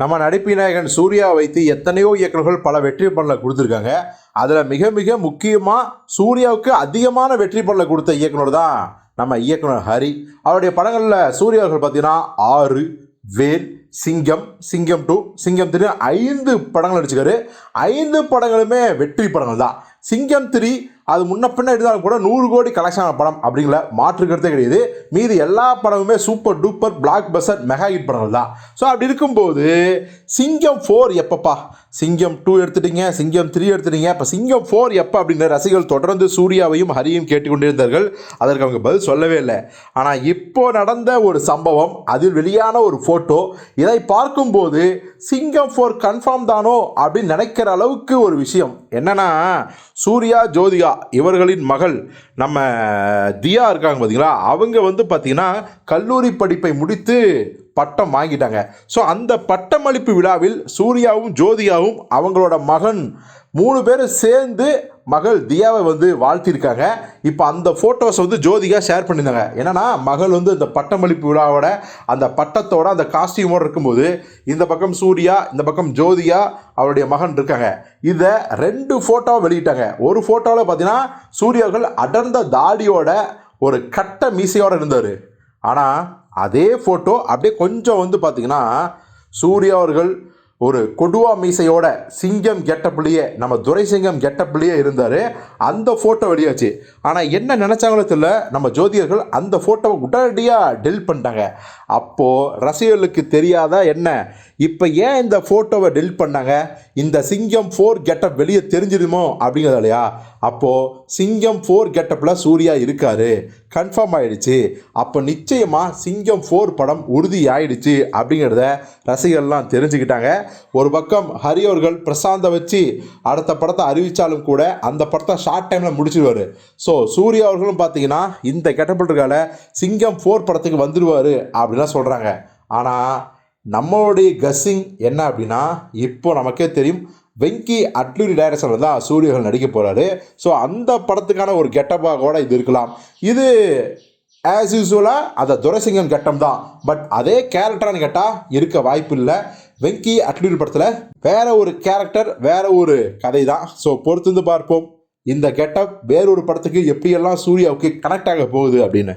நம்ம நடிப்பு விநாயகன் சூர்யா வைத்து எத்தனையோ இயக்குநர்கள் பல வெற்றி படங்களை கொடுத்துருக்காங்க. அதில் மிக மிக முக்கியமாக சூர்யாவுக்கு அதிகமான வெற்றி படங்களை கொடுத்த இயக்குனர் தான் நம்ம இயக்குனர் ஹரி. அவருடைய படங்களில் சூர்யா அவர்கள் பார்த்தீங்கன்னா ஆறு வேல் சிங்கம் சிங்கம் டூ சிங்கம் த்ரீ ஐந்து படங்கள் நடிச்சுக்காரு ஐந்து படங்களுமே வெற்றி படங்கள் தான். சிங்கம் த்ரீ அது முன்ன பின்ன இருந்தாலும் கூட நூறு கோடி கலெக்ஷன் படம் அப்படிங்கிற மாற்றுக்கிறதே கிடையாது. மீதி எல்லா படமுமே super duper blockbuster mega hit படங்கள் தான். ஸோ அப்படி இருக்கும்போது சிங்கம் ஃபோர் எப்பப்பா? சிங்கம் டூ எடுத்துட்டீங்க சிங்கம் த்ரீ எடுத்துட்டீங்க. இப்போ சிங்கம் ஃபோர் எப்போ அப்படிங்கிற ரசிகர்கள் தொடர்ந்து சூர்யாவையும் ஹரியும் கேட்டுக்கொண்டிருந்தார்கள். அதற்கு அவங்க பதில் சொல்லவே இல்லை. ஆனால் இப்போ நடந்த ஒரு சம்பவம் அதில் வெளியான ஒரு ஃபோட்டோ இதை பார்க்கும்போது சிங்கம் ஃபோர் கன்ஃபார்ம் தானோ அப்படின்னு நினைக்கிற அளவுக்கு ஒரு விஷயம். என்னன்னா சூர்யா ஜோதிகா இவர்களின் மகள் நம்ம தியா இருக்காங்க பார்த்தீங்களா அவங்க வந்து பார்த்தீங்கன்னா கல்லூரி படிப்பை முடித்து பட்டம் வாங்கிட்டாங்க. ஸோ அந்த பட்டமளிப்பு விழாவில் சூர்யாவும் ஜோதிகாவும் அவங்களோட மகன் மூணு பேரும் சேர்ந்து மகள் தியாவை வந்து வாழ்த்திருக்காங்க இப்போ அந்த ஃபோட்டோஸ் வந்து ஜோதிகா ஷேர் பண்ணியிருந்தாங்க. என்னன்னா மகள் வந்து இந்த பட்டமளிப்பு விழாவோட அந்த பட்டத்தோட அந்த காஸ்டியூமோடு இருக்கும்போது இந்த பக்கம் சூர்யா இந்த பக்கம் ஜோதிகா அவருடைய மகன் இருக்காங்க. இதை ரெண்டு ஃபோட்டோவை வெளியிட்டாங்க. ஒரு ஃபோட்டோவில் பார்த்தீங்கன்னா சூர்யாக்கள் அடர்ந்த தாடியோட ஒரு கட்ட மீசையோடு இருந்தார். ஆனால் அதே ஃபோட்டோ அப்படியே கொஞ்சம் வந்து பார்த்தீங்கன்னா சூர்யா அவர்கள் ஒரு கொடுவா மீசையோட சிங்கம் கெட்டப்புலேயே நம்ம துரைசிங்கம் கெட்டப்புலேயே இருந்தார். அந்த ஃபோட்டோ வெளியாச்சு. ஆனால் என்ன நினச்சாங்களோ தெரியல. நம்ம ஜோதியர்கள் அந்த ஃபோட்டோவை உடனடியாக டெல் பண்ணிட்டாங்க. அப்போது ரசிகர்களுக்கு தெரியாதா என்ன? இப்போ ஏன் இந்த ஃபோட்டோவை டெல் பண்ணாங்க? இந்த சிங்கம் ஃபோர் கெட்டப் வெளியே தெரிஞ்சிருமோ அப்படிங்கிறது இல்லையா? அப்போது சிங்கம் ஃபோர் கெட்டப்பில் சூர்யா இருக்கார். கன்ஃபார்ம் ஆயிடுச்சு. அப்போ நிச்சயமாக சிங்கம் ஃபோர் படம் உறுதி ஆயிடுச்சு அப்படிங்கிறத ரசிகர்லாம் தெரிஞ்சுக்கிட்டாங்க. ஒரு பக்கம் ஹரி அவர்கள் பிரசாந்தை வச்சு அடுத்த படத்தை அறிவித்தாலும் கூட அந்த படத்தை ஷார்ட் டைமில் முடிச்சிடுவார் ஸோ சூர்யா அவர்களும் பார்த்தீங்கன்னா இந்த கெட்டப்பில் இருக்கால சிங்கம் ஃபோர் படத்துக்கு வந்துடுவார் அப்படிலாம் சொல்கிறாங்க ஆனால் நம்மளுடைய கஸ்ஸிங் என்ன அப்படின்னா இப்போ நமக்கே தெரியும் வெங்கி அட்லூரி டைரக்ஷனில் தான் சூரியகள் நடிக்க போகிறாரு ஸோ அந்த படத்துக்கான ஒரு கெட்டப்பாக கூட இது இருக்கலாம். இது ஆஸ் யூஸ்வலாக அந்த துரைசிங்கம் கெட்டம் தான். பட் அதே கேரக்டரானு கேட்டால் இருக்க வாய்ப்பு இல்லை. வெங்கி அட்லூரி படத்தில் வேற ஒரு கேரக்டர் வேற ஒரு கதை தான். ஸோ பொறுத்து வந்து பார்ப்போம். இந்த கெட்டப் வேறொரு படத்துக்கு எப்படியெல்லாம் சூர்யாவுக்கு கனெக்ட் ஆக போகுது அப்படின்னு.